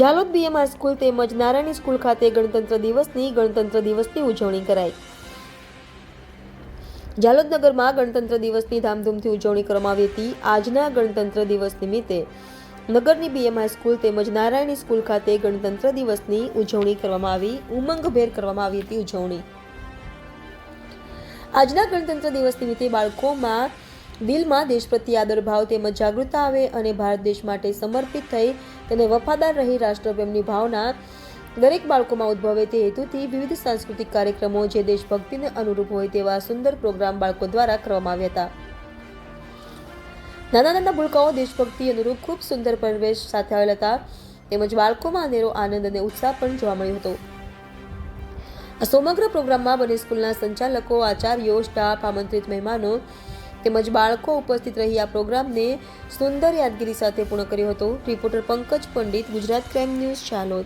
Jhalod બીએમઆર school તેમજ નારાયણી school ખાતે ગણતંત્ર દિવસની ગણતંત્ર દિવસની ઉજવણી કરાઈ. જાલોદ નગરમાં ગણતંત્ર દિવસની ધામધૂમથી ઉજવણી કરવામાં આવી હતી. આજના ગણતંત્ર દિવસ નિમિત્તે નગરની બીએમ સ્કૂલ તેમજ નારાયણી સ્કૂલ ખાતે ગણતંત્ર દિવસની ઉજવણી કરવામાં આવી. ઉમંગભેર કરવામાં આવી હતી ઉજવણી. આજના ગણતંત્ર દિવસ નિમિત્તે બાળકોમાં દિલમાં દેશ પ્રત્યે આદરભાવ તેમજ જાગૃતતા આવે અને ભારત દેશ માટે સમર્પિત થઈ તેને વફાદાર રહી રાષ્ટ્રપ્રેમની ભાવના દરેક બાળકોમાં ઉદ્ભવે તે હેતુથી વિવિધ સાંસ્કૃતિક કાર્યક્રમો જે દેશભક્તિને અનુરૂપ હોય તેવા સુંદર પ્રોગ્રામ બાળકો દ્વારા કરવામાં આવ્યા હતા. નાના નાના ભૂલકાઓ દેશભક્તિ અનુરૂપ ખૂબ સુંદર પરિવેશ સાથે આવેલા હતા. તેમજ બાળકોમાં અનેરો આનંદ અને ઉત્સાહ પણ જોવા મળ્યો હતો. આ સમગ્ર પ્રોગ્રામમાં બંને સ્કૂલના સંચાલકો, આચાર્યો, સ્ટાફ, આમંત્રિત મહેમાનો તેમજ બાળકો ઉપસ્થિત રહી આ પ્રોગ્રામને સુંદર યાદગીરી સાથે પૂર્ણ કર્યો હતો. Reporter Pankaj Pandit, Gujarat crime news, Chalod.